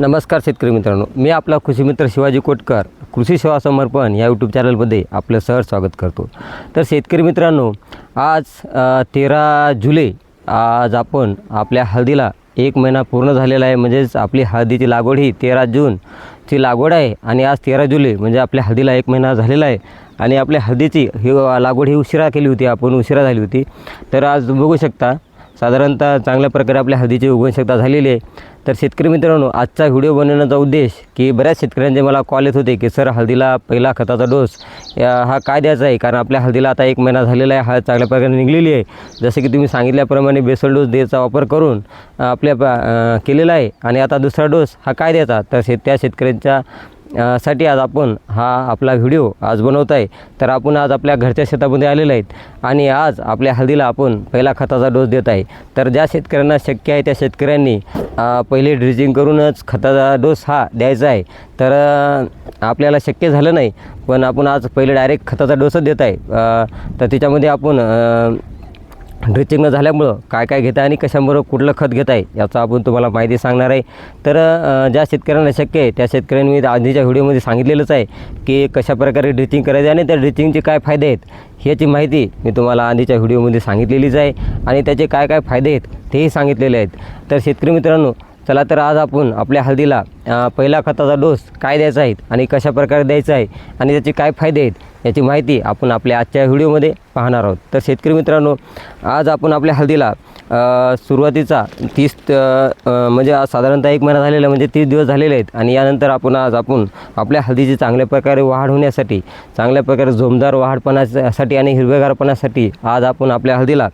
नमस्कार शेतकरी मित्रांनो मी आपला कृषी मित्र शिवाजी कोटकर कृषी सेवा समर्पण या यूट्यूब चॅनलमध्ये आपलं सहज स्वागत करतो. तर शेतकरी मित्रांनो आज तेरा जुलै आज आपण आपल्या हळदीला एक महिना पूर्ण झालेला आहे. म्हणजेच आपली हळदीची लागवड ही तेरा जूनची लागवड आहे आणि आज तेरा जुलै म्हणजे आपल्या हळदीला एक महिना झालेला आहे. आणि आपल्या हळदीची ही लागवड ही उशिरा केली होती आपण उशिरा झाली होती. तर आज बघू शकता साधारणतः चांगल्या प्रकारे आपल्या हळदीची उगवणशक्ता झालेली आहे. तर शेतकरी मित्रांनो आजचा व्हिडिओ बनवण्याचा उद्देश की बऱ्याच शेतकऱ्यांचे मला कॉल येत होते की सर हळदीला पहिला खताचा डोस हा काय द्यायचा आहे? कारण आपल्या हळदीला आता एक महिना झालेला आहे हळद चांगल्या प्रकारे निघलेली आहे. जसं की तुम्ही सांगितल्याप्रमाणे बेसल डोस द्यायचा वापर करून आपल्या केलेला आहे. आणि आता दुसरा डोस हा काय द्यायचा? तर शेत त्या शेतकऱ्यांच्या साठी आज आपण हा आपला व्हिडिओ आज बनवत आहे. तर आपण आज आपल्या घरच्या शेतामध्ये आलेले आहेत आणि आज आपल्या हळदीला आपण पहिला खताचा डोस देत आहे. तर ज्या शेतकऱ्यांना शक्य आहे त्या शेतकऱ्यांनी पहिले ड्रिजिंग करूनच खताचा डोस हा द्यायचा आहे. तर आपल्याला शक्य झालं नाही पण आपण आज पहिले डायरेक्ट खताचा डोसच देत आहे. तर त्याच्यामध्ये आपण ड्रेचिंग न झाल्यामुळं काय काय घेत आहे आणि कशाबरोबर कुठलं खत घेत आहे याचा आपण तुम्हाला माहिती सांगणार आहे. तर ज्या शेतकऱ्यांना शक्य आहे त्या शेतकऱ्यांनी मी आधीच्या व्हिडिओमध्ये सांगितलेलंच आहे की कशाप्रकारे ड्रिचिंग करायचे आणि त्या ड्रिचिंगचे काय फायदे आहेत ह्याची माहिती मी तुम्हाला आधीच्या व्हिडिओमध्ये सांगितलेलीच आहे. आणि त्याचे काय काय फायदे आहेत तेही सांगितलेले आहेत. तर शेतकरी मित्रांनो चला तर आज आपण आपल्या हळदीला पहिला खताचा डोस काय द्यायचा आहे आणि कशा प्रकारे द्यायचा आहे आणि त्याचे काय फायदे आहेत याची माहिती आपण आपल्या आजच्या व्हिडिओमध्ये पाहणार आहोत. तर शेतकरी मित्रांनो आज आपण आपल्या हळदीला सुरुवातीचा तीस म्हणजे आज साधारणतः एक महिना झालेला म्हणजे तीस दिवस झालेले आहेत आणि यानंतर आपण आज आपण आपल्या हळदीची चांगल्या प्रकारे वाढ होण्यासाठी चांगल्या प्रकारे जोमदार वाढपणासाठी आणि हिरवेगारपणासाठी आज आपण आपल्या हळदीला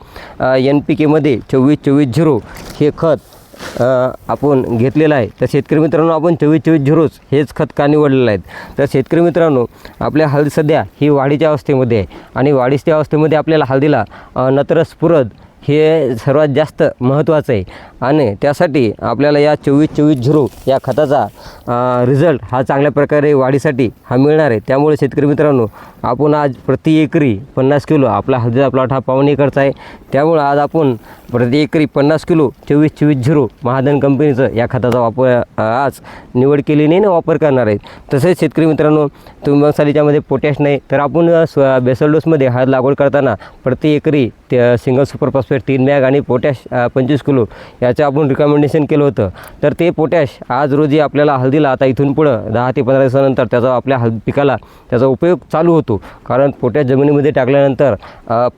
एन पी केमध्ये चोवीस चोवीस झिरो हे खत आपण घेतलेलं आहे. तर शेतकरी मित्रांनो आपण चोवीस चोवीस झिरोच हेच खत का निवडलेलं आहेत? तर शेतकरी मित्रांनो आपल्या हळदी सध्या ही वाढीच्या अवस्थेमध्ये आहे. आणि वाढीच्या अवस्थेमध्ये आपल्याला हळदीला नत्र स्फुरद हे सर्वात जास्त महत्त्वाचं आहे. आणि त्यासाठी आपल्याला या चोवीस चोवीस झिरो या खताचा रिझल्ट हा चांगल्या प्रकारे वाढीसाठी हा मिळणार आहे. त्यामुळे शेतकरी मित्रांनो आपण आज प्रति एकरी पन्नास किलो आपला हळदीचा प्लॉट हा पाऊण एकरचा आहे. त्यामुळं आज आपण प्रति एकरी पन्नास किलो चोवीस चोवीस झिरो महाधन कंपनीचं या खताचा वापर आज निवड केली नाही ना वापर करणार आहे. तसेच शेतकरी मित्रांनो तुम्ही सालीच्यामध्ये पोटॅश नाही. तर आपण स्व बेसल डोसमध्ये हळद लागवड करताना प्रति एकरी ते सिंगल सुपर फॉस्फेट तीन बॅग आणि पोटॅश पंचवीस किलो याचं आपण रिकमेंडेशन केलं होतं. तर ते पोटॅश आज रोजी आपल्याला हळदीला आता इथून पुढं दहा ते पंधरा दिवसानंतर त्याचा आपल्या हळद पिकाला त्याचा उपयोग चालू होतो. कारण पोटॅश जमिनीमध्ये टाकल्यानंतर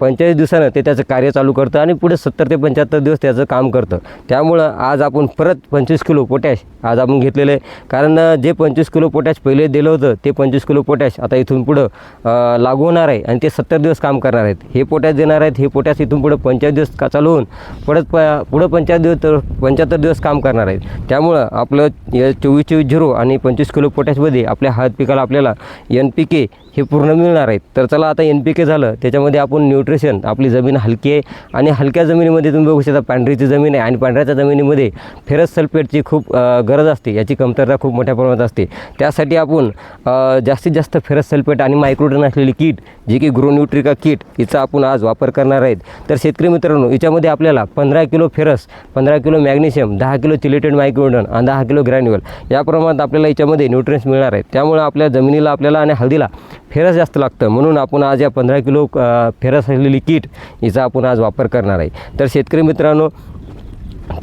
पंचेचाळीस दिवसानं ते त्याचं कार्य चालू करतं आणि पुढे सत्तर ते पंच्याहत्तर दिवस त्याचं काम करतं. त्यामुळं आज आपण परत पंचवीस किलो पोटॅश आज आपण घेतलेलं आहे. कारण जे पंचवीस किलो पोटॅश पहिले दिलं होतं ते पंचवीस किलो पोटॅश आता इथून पुढं लागू होणार आहे आणि ते सत्तर दिवस काम करणार आहेत. हे पोटॅश देणार आहेत हे पोटॅश इथून पुढं पंचाळीस दिवस का चालवून परत प पुढं पंच्याहत्तर दिवस तर पंच्याहत्तर दिवस काम करणार आहेत. त्यामुळं आपलं चोवीस चोवीस झिरो आणि पंचवीस किलो पोटॅशमध्ये आपल्या हळद पिकाला आपल्याला एन पी के हे पूर्ण मिळणार आहेत. तर चला आता एन पी के झालं. त्याच्यामध्ये आपण न्यूट्रिशन आपली जमीन हलकी आहे. आणि हलक्या जमिनीमध्ये तुम्ही बघू शकता पांढरीची जमीन आहे आणि पांढऱ्याच्या जमिनीमध्ये फेरस सल्फेटची खूप गरज असते. याची कमतरता खूप मोठ्या प्रमाणात असते. त्यासाठी आपण जास्तीत जास्त फेरस सल्फेट आणि मायक्रोडन असलेली किट जी की ग्रोन्यूट्रिका किट हिचा आपण आज वापर करणार आहेत. तर शेतकरी मित्रांनो याच्यामध्ये आपल्याला पंधरा किलो फेरस पंधरा किलो मॅग्नेशियम दहा किलो चिलेटेड मायक्रोडन आणि दहा किलो ग्रॅन्युअल या प्रमाणात आपल्याला याच्यामध्ये न्यूट्रियन्स मिळणार आहेत. त्यामुळे आपल्या जमिनीला आपल्याला आणि हळदीला फेरस जास्त लागतं. म्हणून आपण आज या पंधरा किलो फेरस असलेली किट हिचा आपण आज वापर करणार आहे. तर शेतकरी मित्रांनो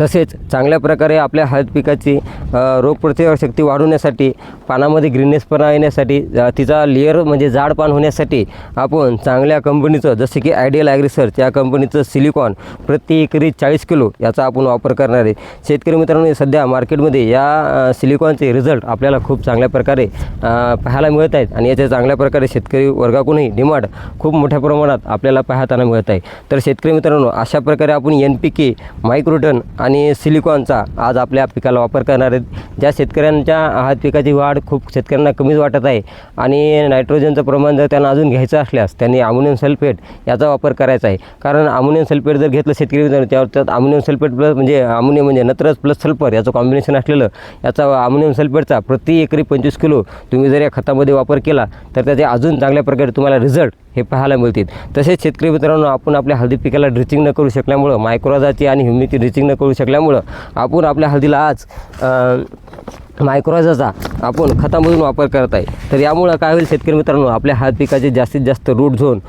तसेच चांगल्या प्रकारे आपल्या हळद पिकाची अ, रोगप्रतिकारक शक्ती वाढवण्यासाठी पानामध्ये ग्रीननेसपणा येण्यासाठी तिचा लेअर म्हणजे जाड पान होण्यासाठी आपण चांगल्या कंपनीचं जसे की आयडियल ॲग्रिसर्च या कंपनीचं सिलिकॉन प्रति एकरी चाळीस किलो याचा आपण वापर करणार आहे. शेतकरी मित्रांनो सध्या मार्केटमध्ये या सिलिकॉनचे रिझल्ट आपल्याला खूप चांगल्या प्रकारे पाहायला मिळत आहेत आणि याचे चांगल्या प्रकारे शेतकरी वर्गाकडूनही डिमांड खूप मोठ्या प्रमाणात आपल्याला पाहताना मिळत आहे. तर शेतकरी मित्रांनो अशा प्रकारे आपण एन पी के मायक्रोटन आणि सिलिकॉनचा आज आपल्या पिकाला वापर करणार आहेत. ज्या शेतकऱ्यांच्या हात पिकाची वाढ खूप शेतकऱ्यांना कमीच वाटत आहे आणि नायट्रोजनचं प्रमाण जर त्यांना अजून घ्यायचं असल्यास त्यांनी अमोनियम सल्फेट याचा वापर करायचा आहे. कारण अमोनियम सल्फेट जर घेतलं शेतकरी त्यावर त्यात अमोनियम सल्फेट प्लस म्हणजे अमोनियम म्हणजे नत्रस प्लस सल्फर याचं कॉम्बिनेशन असलेलं याचा अमोनियम सल्फेटचा प्रति एकरी पंचवीस किलो तुम्ही जर या खतामध्ये वापर केला तर त्याचे अजून चांगल्या प्रकारे तुम्हाला रिझल्ट हे पाहायला मिळतील. तसेच शेतकरी मित्रांनो आपण आपल्या हळदी पिकाला ड्रिचिंग न करू शकल्यामुळं मायक्रोजाची आणि ह्युमिची ड्रिचिंग न करू शकल्यामुळं आपण आपल्या हळदीला आज मायक्रोजाचा आपण खतामधून वापर करत आहे तर यामुळं काय होईल शेतकरी मित्रांनो आपल्या हात पिकाचे जास्तीत जास्त रूट झोन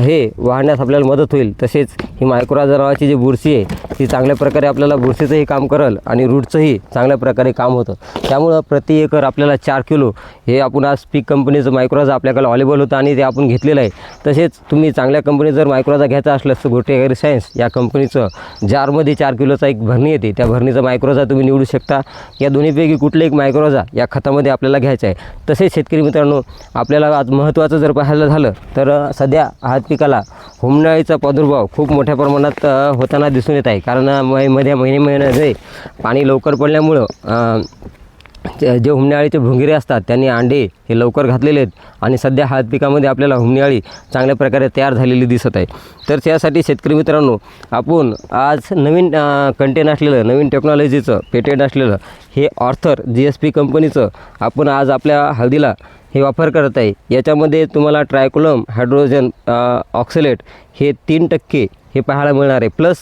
हे वाढण्यास आपल्याला मदत होईल. तसेच ही मायक्रोजा नावाची जी बुरशी आहे ती चांगल्या प्रकारे आपल्याला बुरशीचंही काम करल आणि रूटचंही चांगल्या प्रकारे काम होतं. त्यामुळं प्रति एकर आपल्याला चार किलो हे आपण आज पीक कंपनीचं मायक्रोजा आपल्याकडे अवेलेबल होतं आणि ते आपण घेतलेलं आहे. तसेच तुम्ही चांगल्या कंपनी जर मायक्रोजा घ्यायचा असल्यास तर गोटे ॲग्री सायन्स या कंपनीचं जारमध्ये चार किलोचा एक भरणी येते. त्या भरणीचा मायक्रोजा तुम्ही निवडू शकता. या दोन्हीपैकी कुठले एक मायक्रोजा या खतामध्ये आपल्याला घ्यायचं आहे. तसेच शेतकरी मित्रांनो आपल्याला आज महत्त्वाचं जर पाहायला झालं तर सध्या हात पिकाला हुमणाळीचा प्रादुर्भाव खूप मोठ्या प्रमाणात होताना दिसून येत आहे. कारण मै मध्ये महिने महिन्यामध्ये पाणी लवकर पडल्यामुळं जे जे भुंगिरे असतात त्यांनी अंडे हे लवकर घातलेले आहेत आणि सध्या हात पिकामध्ये आपल्याला हुमण्याळी चांगल्या प्रकारे तयार झालेली दिसत आहे. तर त्यासाठी शेतकरी मित्रांनो आपण आज नवीन कंटेन असलेलं नवीन टेक्नॉलॉजीचं पेटेंट असलेलं हे ऑर्थर जी एस पी कंपनीचं आपण आज आपल्या हळदीला हे वापर करत आहे. याच्यामध्ये तुम्हाला ट्रायकोलम हायड्रोजन ऑक्सिलेट हे तीन टक्के हे पाहायला मिळणार आहे. प्लस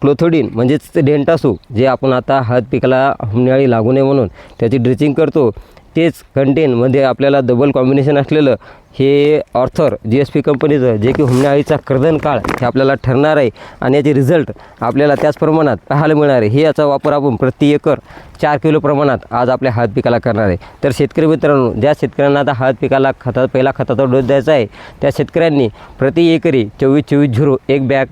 क्लोथोडीन म्हणजेच डेंटासू जे आपण आता हळद पिकाला हुमण्याळी लागू नये म्हणून त्याची ड्रिचिंग करतो. तेच कंटेनमध्ये आपल्याला डबल कॉम्बिनेशन असलेलं हे ऑर्थर जी एस पी कंपनीचं जे की हुमण्याळीचा कर्दन काळ हे आपल्याला ठरणार आहे. आणि याचे रिझल्ट आपल्याला त्याच प्रमाणात पाहायला मिळणार आहे. हे याचा वापर आपण प्रति एकर चार किलो प्रमाणात आज आपल्या हळद पिकाला करणार आहे. तर शेतकरी मित्रांनो ज्या शेतकऱ्यांना आता हळद पिकाला खता पहिला खताचा डोस द्यायचा आहे त्या शेतकऱ्यांनी प्रति एकरी चोवीस चोवीस झिरो एक बॅग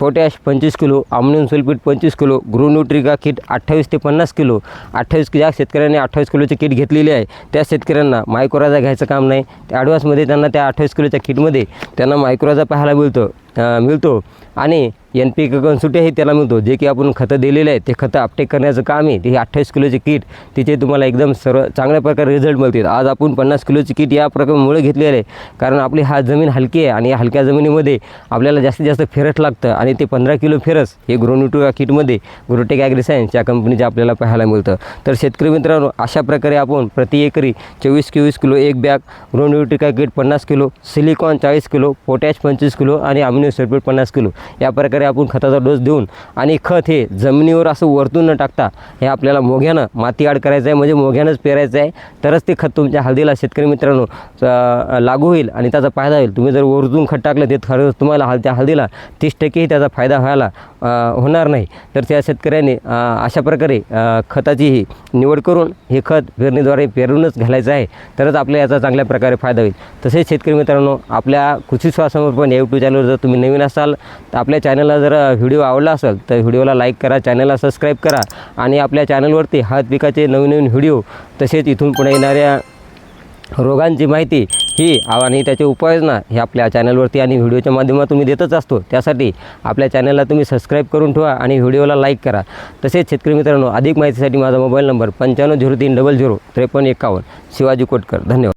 पोटॅश पंचवीस किलो आमोनियम सल्फेट पंचवीस किलो ग्रोन्युट्रिका किट अठ्ठावीस ते पन्नास किलो. अठ्ठावीस ज्या शेतकऱ्यांनी अठ्ठावीस किलोचे किट घेतलेली आहे त्या शेतकऱ्यांना मायक्रोराजा घ्यायचं काम नाही. त्या ॲडव्हान्समध्ये त्यांना त्या अठ्ठावीस किलोच्या किटमध्ये त्यांना मायक्रोराजा पाहायला मिळतो मिळतो. आणि एन पी कन्सुटेही त्याला मिळतो जे की आपण खतं दिलेले आहेत ते खतं अपटेक करण्याचं काम आहे. ते अठ्ठावीस किलोचे किट तिथे तुम्हाला एकदम सर्व चांगल्या प्रकारे रिझल्ट मिळतील. आज आपण पन्नास किलोची किट या प्रकारमुळे घेतलेलं आहे. कारण आपली हा जमीन हलकी आहे आणि या हलक्या जमिनीमध्ये आपल्याला जास्तीत जास्त फेरस लागतं आणि ते पंधरा किलो फेरस हे ग्रोन्युटो या किटमध्ये ग्रोटेक ॲग्रिसायन्स या कंपनीचे आपल्याला पाहायला मिळतं. तर शेतकरी मित्रांनो अशा प्रकारे आपण प्रति एकरी चोवीस चोवीस किलो एक बॅग ग्रोन्युटिका किट पन्नास किलो सिलिकॉन चाळीस किलो पोटॅश पंचवीस किलो आणि अमिनो सल्फेट पन्नास किलो. या प्रकारे आपण खताचा डोस देऊन आणि खत हे जमिनीवर असं वरतून न टाकता हे आपल्याला मोग्यानं माती आड करायचं आहे म्हणजे मोग्यानंच पेरायचं आहे. तरच ते खत तुमच्या हळदीला शेतकरी मित्रांनो लागू होईल आणि त्याचा फायदा होईल. तुम्ही जर वरतून खत टाकलं ते खरंच तुम्हाला हल त्या हळदीला तीस टक्केही त्याचा फायदा व्हायला होणार नाही. तर त्या शेतकऱ्यांनी अशा प्रकारे खताचीही खताची ही निवड करून हे खत पेरणीद्वारे पेरूनच घालायचं आहे. तरच आपल्या याचा चांगल्या प्रकारे फायदा होईल. तसेच शेतकरी मित्रांनो आपल्या कृषी पण या यूट्यूब चॅनलवर जर तुम्ही नवीन असाल तर आपल्या चॅनलला जर व्हिडिओ आवडला असेल तर व्हिडिओला लाईक करा चॅनलला सबस्क्राईब करा आणि आपल्या चॅनलवरती हात पिकाचे नवीन नवीन व्हिडिओ तसेच इथून पुढे येणाऱ्या रोगांची माहिती ही आणि त्याचे उपाययोजना हे आपल्या चॅनलवरती आणि व्हिडिओच्या माध्यमातून मी देतच असतो. त्यासाठी आपल्या चॅनलला तुम्ही सबस्क्राईब करून ठेवा आणि व्हिडिओला लाईक करा. तसेच शेतकरी मित्रांनो अधिक माहितीसाठी माझा मोबाईल नंबर पंच्याण्णव झिरो तीन डबल झिरो त्रेपन्न एकावन्न. शिवाजी कोटकर धन्यवाद.